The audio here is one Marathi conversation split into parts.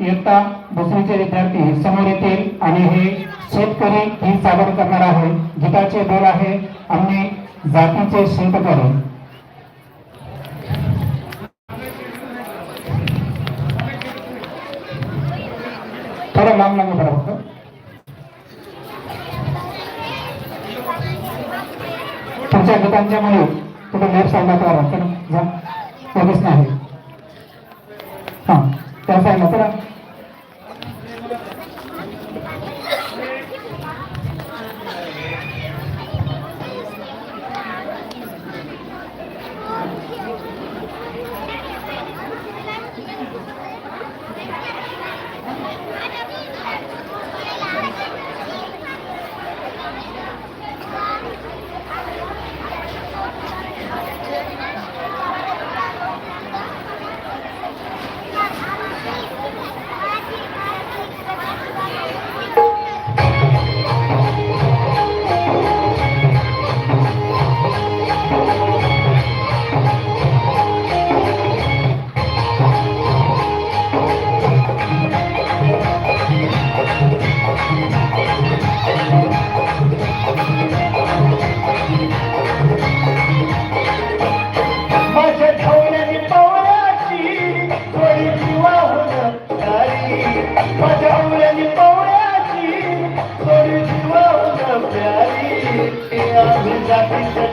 इयत्ता दुसरीचे विद्यार्थी समोर येतील आणि हे शेतकरी ही सादर करणार आहे. गीताचे बोल आहे आम्ही जातीचे शेतकरी. थोडं लांब लांब करा फक्त. तुमच्या गीतांच्या मुळे कुठे लेफ्ट साईडला करा कारण जा लगेच नाही. हा त्या साईडला करा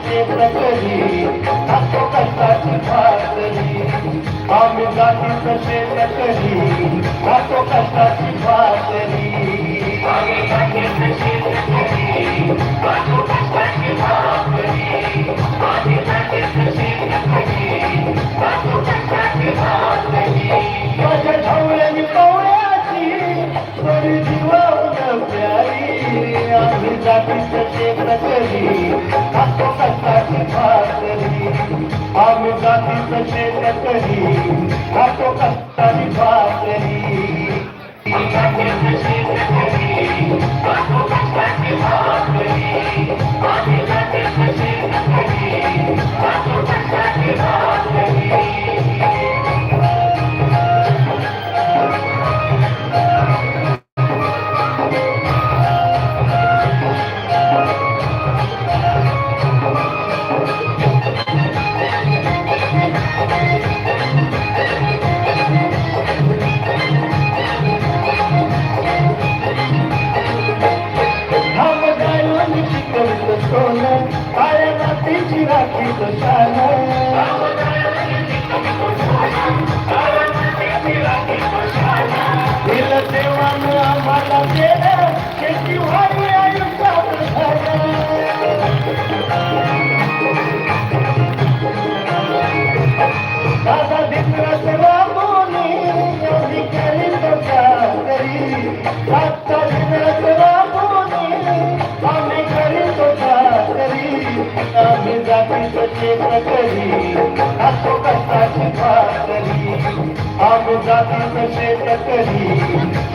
जातीचं क्षेत्र करी असो कष्टाची भाकरी आम्ही जातीचं क्षेत्र करी असो कष्टाची भाकरी आम्ही कष्टाची भाकरी माझ्या पवळ्याची थोडी आम्ही कष्टाची भाकरी आम्ही जातीचं क्षेत्र करी असो कष्टाची भाकरी जातीचं क्षेत्र करी ماں ديه کي کي وهاه ايو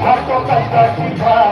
Hot dog, hot dog, hot dog.